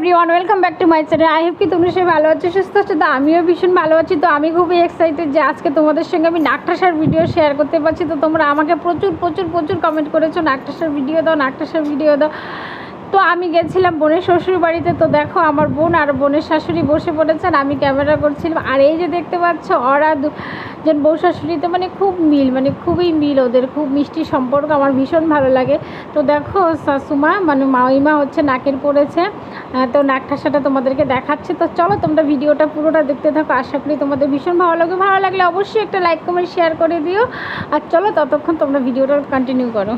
Everyone welcome back to my channel I hope কি তোমরা সে ভালো আছো, সুস্থ আছো। তো আমিও ভীষণ ভালো আছি। তো আমি খুবই এক্সাইটেড যে আজকে তোমাদের সঙ্গে আমি নাকটাসার ভিডিও শেয়ার করতে পারছি। তো তোমরা আমাকে প্রচুর প্রচুর প্রচুর কমেন্ট করেছ। নাকটাসার ভিডিও দাও নাকটাসার ভিডিও দাও। তো আমি গেছিলাম বোনের শ্বশুর বাড়িতে তো দেখো আমার বোন আর বোনের শাশুড়ি বসে পড়েছেন, আমি ক্যামেরা করছিলাম। আর এই যে দেখতে পাচ্ছ, ওরা দুজন বউ শাশুড়িতে মানে খুব মিল মানে খুবই মিল ওদের, খুব মিষ্টি সম্পর্ক, আমার ভীষণ ভালো লাগে। তো দেখো, শাশুমা মানে মাইমা হচ্ছে নাকের পড়েছে তো নাক ঠাসাটা তোমাদেরকে দেখাচ্ছে। তো চলো তোমরা ভিডিওটা পুরোটা দেখতে থাকো, আশা করি তোমাদের ভীষণ ভালো লাগে ভালো লাগলে অবশ্যই একটা লাইক কমেন্ট শেয়ার করে দিও। আর চলো ততক্ষণ তোমরা ভিডিওটা কন্টিনিউ করো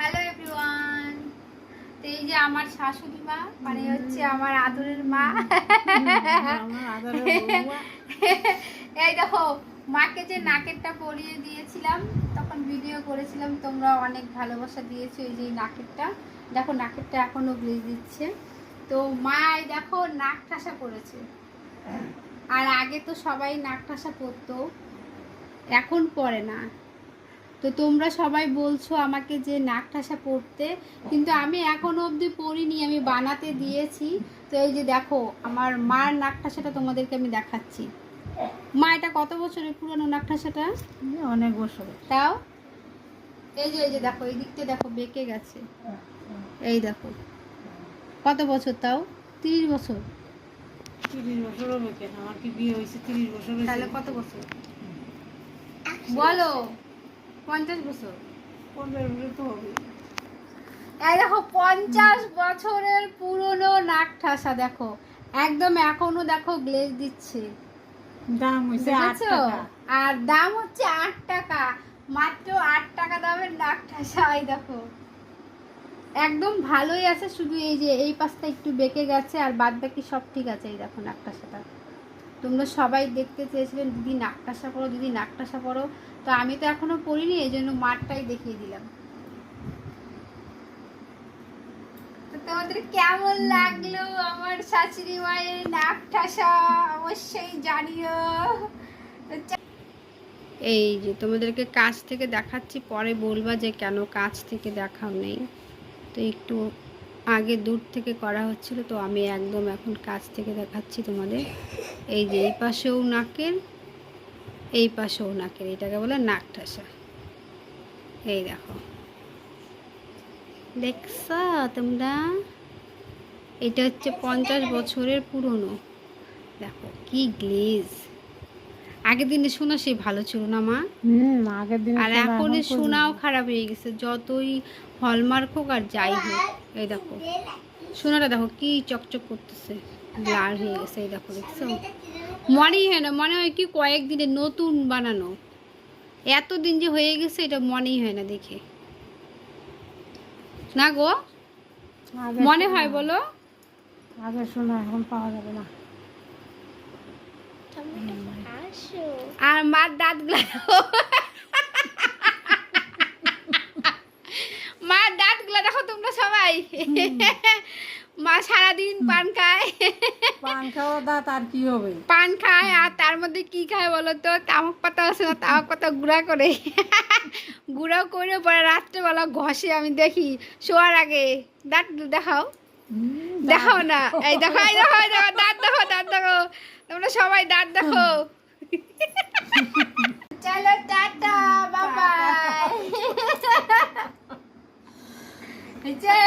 হ্যালো এভরিওয়ান তো এই যে আমার শাশুড়ি মা মানে হচ্ছে আমার আদরের মা। এই দেখো মাকে যে নাকেরটা পরিয়ে দিয়েছিলাম তখন ভিডিও করেছিলাম তোমরা অনেক ভালোবাসা দিয়েছ এই যে নাকেরটা। দেখো নাকেরটা এখনও গ্লেজ দিচ্ছে। তো মা এই দেখো নাক ঠাসা করেছে। আর আগে তো সবাই নাক ঠাসা পরতো এখন পরে না। তো তোমরা সবাই বলছো আমাকে যে নাক ঠাসা পড়তে কিন্তু আমি এখনও অবধি পড়িনি আমি বানাতে দিয়েছি। তো এই যে দেখো আমার মার নাক ঠাসাটা তোমাদেরকে আমি দেখাচ্ছি। মা এটা কত বছরের পুরনো নাক ঠাসাটা? অনেক বছর তাও? এই যে এই যে দেখো এই দিকটা দেখো বেঁকে গেছে। এই দেখো। কত বছর তাও? তিরিশ বছর। তিরিশ আমার কি বিয়ে হয়েছে তিরিশ বছর তাহলে কত বছর? বলো। পঞ্চাশ বছর। পনেরো বছর তো হবে এই দেখো পঞ্চাশ বছরের পুরনো নাক ঠাসা দেখো। একদম এখনও দেখো গ্লেজ দিচ্ছে। দাম আট টাকা। আর দাম হচ্ছে আট টাকা। মাত্র আট টাকা দামের নাক ঠাসা এই দেখো। একদম ভালোই আছে শুধু এই যে এই পাশটা একটু বেঁকে গেছে আর বাদ বাকি সব ঠিক আছে এই দেখো নাক ঠাসাটা তোমরা সবাই দেখতে চেয়েছিলেন দিদি নাক ঠাসা পড়ো দিদি নাক ঠাসা পড়ো তো আমি তো এখনও পড়িনি, এই জন্য মাঠটাই দেখিয়ে দিলাম। তোমাদের কেমন লাগল আমার শাশুড়ি মায়ের নাক ঠাসা অবশ্যই জানিও। এই যে তোমাদেরকে কাছ থেকে দেখাচ্ছি, পরে বলবা যে কেন কাছ থেকে দেখাও নেই। তো একটু আগে দূর থেকে করা হচ্ছিল, তো আমি একদম এখন কাছ থেকে দেখাচ্ছি তোমাদের। এই যে এই পাশেও নাকের এই পাশেও নাকের এটাকে বলে নাক ঠাসা। এই দেখো। দেখছ তোমরা? এটা হচ্ছে পঞ্চাশ বছরের পুরনো। দেখো কি গ্লেজ আগের দিনে শোনা সেই ভালো ছিল না মা? হুম আগের দিন আর এখন শোনাও খারাপ হয়ে গেছে যতই হলমার্ক হোক আর যাই হোক। এই দেখো সোনাটা দেখো কি চকচক করতেছে। ব্লার হয়ে গেছে এই দেখো দেখছ? মনেই হয় না মনে হয় কি কয়েকদিনে নতুন বানানো। এতদিন যে হয়ে গেছে এটা মনেই হয় না দেখে। না গো? মনে হয় বলো? আগে শোনা এখন পাওয়া যাবে না। আর মার দাঁতগুলো মার দাঁতগুলো দেখো তোমরা সবাই। মা সারাদিন পান খায়। পান খাওয়া দাঁত আর কি হবে? পান খায় আর তার মধ্যে কি খায় বলো তো? তামাক পাতা আছে না? তামাক পাতা গুঁড়া করে। গুঁড়া করে পরে রাত্রেবেলা ঘষে আমি দেখি শোয়ার আগে। দাঁত দেখাও। দেখাও না। এই দেখো এই দেখো এই দেখো দাঁত দেখো দাঁত দেখো তোমরা সবাই দাঁত দেখো চলো টাটা বাবাই